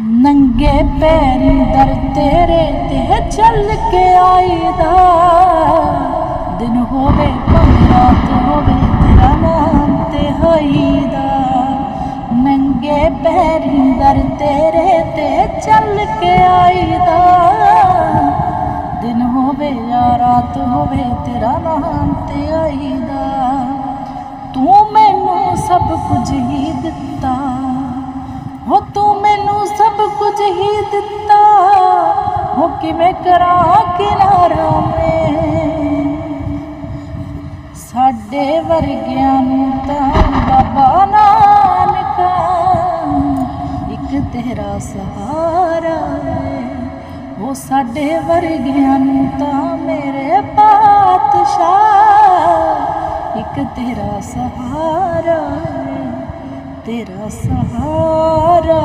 ਨੰਗੇ ਪੈਰੀ ਦਰ ਤੇਰੇ ਤੇ ਚੱਲ ਕੇ ਆਈਦਾ। ਦਿਨ ਹੋਵੇ, ਭਾਵੇਂ ਰਾਤ ਹੋਵੇ, ਤੇਰਾ ਨਾਮ ਤੇ ਹੋਈਦਾ। ਨੰਗੇ ਪੈਰੀ ਦਰ ਤੇਰੇ ਤੇ ਚੱਲ ਕੇ ਆਈਦਾ। ਦਿਨ ਹੋਵੇ ਜਾਂ ਰਾਤ ਹੋਵੇ, ਤੇਰਾ ਨਾਮ ਤੇ ਆਈਦਾ ਤੂੰ ਮੈਨੂੰ ਸਭ ਕੁਝ ਹੀ ਦਿੱਤਾ। ਕਿਵੇਂ ਕਰਾਂ ਕਿਨਾਰਾ ਮੈਂ ਸਾਡੇ ਵਰਗਿਆਂ ਨੂੰ ਤਾਂ ਬਾਬਾ ਨਾਨਕਾ, ਇੱਕ ਤੇਰਾ ਸਹਾਰਾ ਉਹ ਸਾਡੇ ਵਰਗਿਆਂ ਨੂੰ ਤਾਂ ਮੇਰੇ ਪਾਤਸ਼ਾਹ, ਇੱਕ ਤੇਰਾ ਸਹਾਰਾ ਤੇਰਾ ਸਹਾਰਾ